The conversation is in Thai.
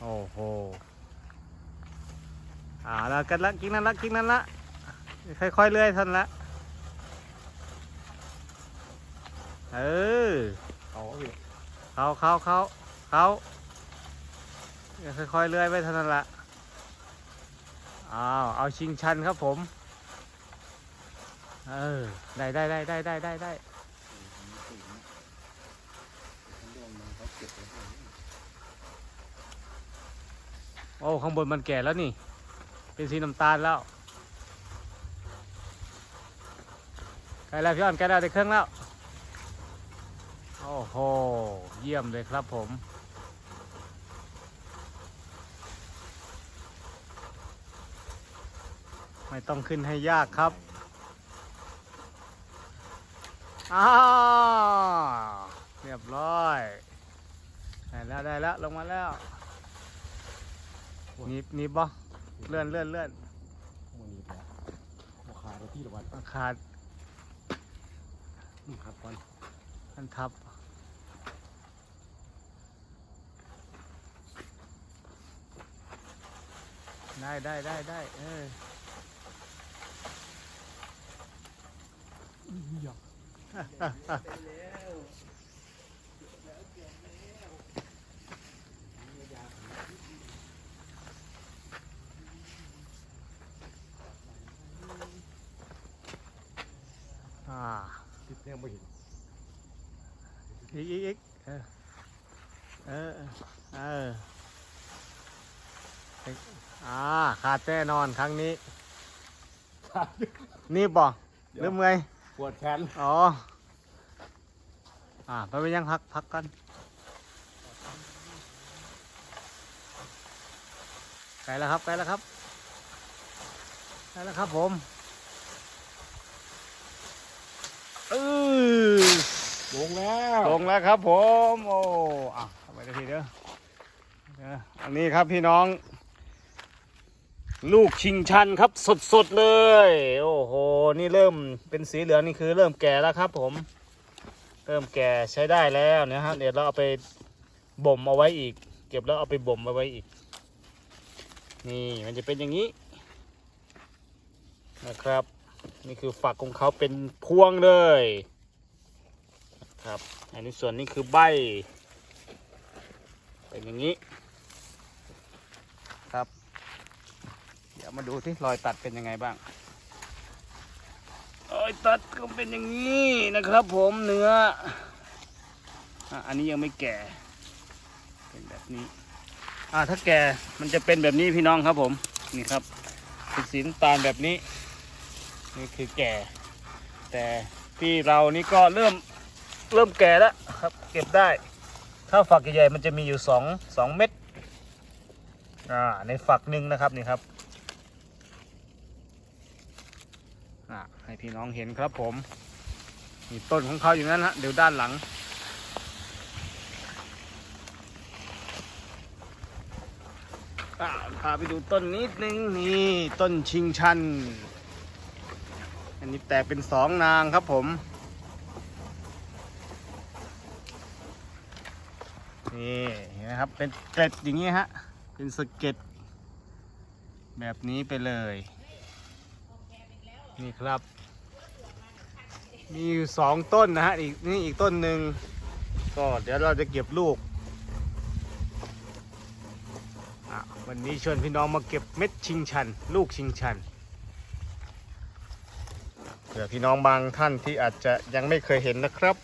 โอ้โหอ่าแล้วกันละกิ้งนั่นละกิ้งนั่นละค่อยๆเลื่อยท่านละเออเอาพี่เขาเขาเขาเขาค่อยๆเลื่อยไปเท่านั้นละอ้าวเอาชิงชันครับผม เออได้ได้ได้ได้ได้ได้ได้ โอ้ข้างบนมันแก่แล้วนี่ เป็นสีน้ำตาลแล้วใกล้แล้วพี่อ้อนใกล้แล้วได้เครื่องแล้ว โอ้โห เยี่ยมเลยครับผม ไม่ต้องขึ้นให้ยากครับอ้าวเรียบร้อย ได้แล้วได้แล้วลงมาแล้ว นีบหนีบบ่เลื่อนเลื่อนเลื่อนมันนี่แล้วราคาเราที่ละวันอาขาดอืมครับก่อนอันทับได้ได้ได้ได้เอออยาก ติดแน่ไม่เห็นอีกอีกอีกเออเออเออเอออ่าขาดแน่นอนครั้งนี้ นี่บ่หรือเมื่อยปวดแขนอ๋ออ่าไปไปยังพักพักกันไกลแล้วครับไกลแล้วครับไกลแล้วครับผมเออ ลงแล้วลงแล้วครับผมโอ้อะเข้าไปได้ทีเดียวอันนี้ครับพี่น้อง ลูกชิงชันครับสดๆเลย โอ้โหนี่เริ่มเป็นสีเหลืองนี่คือเริ่มแก่แล้วครับ ผม เริ่มแก่ใช้ได้แล้วนะฮะเดี๋ยวเราเอาไปบ่มเอาไว้อีก เก็บแล้วเอาไปบ่มเอาไว้อีก นี่มันจะเป็นอย่างนี้ นะครับ นี่คือฝักของเขาเป็นพวงเลย ครับอันนี้ส่วนนี้คือใบ เป็นอย่างนี้ ครับ เดี๋ยวมาดูที่รอยตัดเป็นยังไงบ้างรอยตัดก็เป็นอย่างนี้นะครับ ผมเนื้ออะอันนี้ยังไม่แก่ เป็นแบบนี้ อ่าถ้าแก่มันจะเป็นแบบนี้พี่น้องครับผม นี่ครับเป็นสีน้ำตาลแบบนี้ นี่คือแก่ แต่ที่เรานี่ก็เริ่ม เริ่มแก่แล้วครับ เก็บได้ ถ้าฝักใหญ่ๆมันจะมีอยู่สองสองเม็ดอ่าในฝักหนึ่งนะครับนี่ครับอ่าให้พี่น้องเห็นครับผมนี่ต้นของเขาอยู่นั้นฮะเดี๋ยวด้านหลัง พาไปดูต้นนิดนึงนี่ต้นชิงชัน อันนี้แตกเป็นสองนางครับผม นี่เห็นไหมครับ เป็นเกล็ดอย่างนี้ฮะ เป็นสเก็ดแบบนี้ไปเลย นี่ครับ มีอยู่สองต้นนะฮะ อีกนี่อีกต้นหนึ่งก็เดี๋ยวเราจะเก็บลูก วันนี้ชวนพี่น้องมาเก็บเม็ดชิงชัน ลูกชิงชันเผื่อพี่น้องบางท่านที่อาจจะยังไม่เคยเห็นนะครับ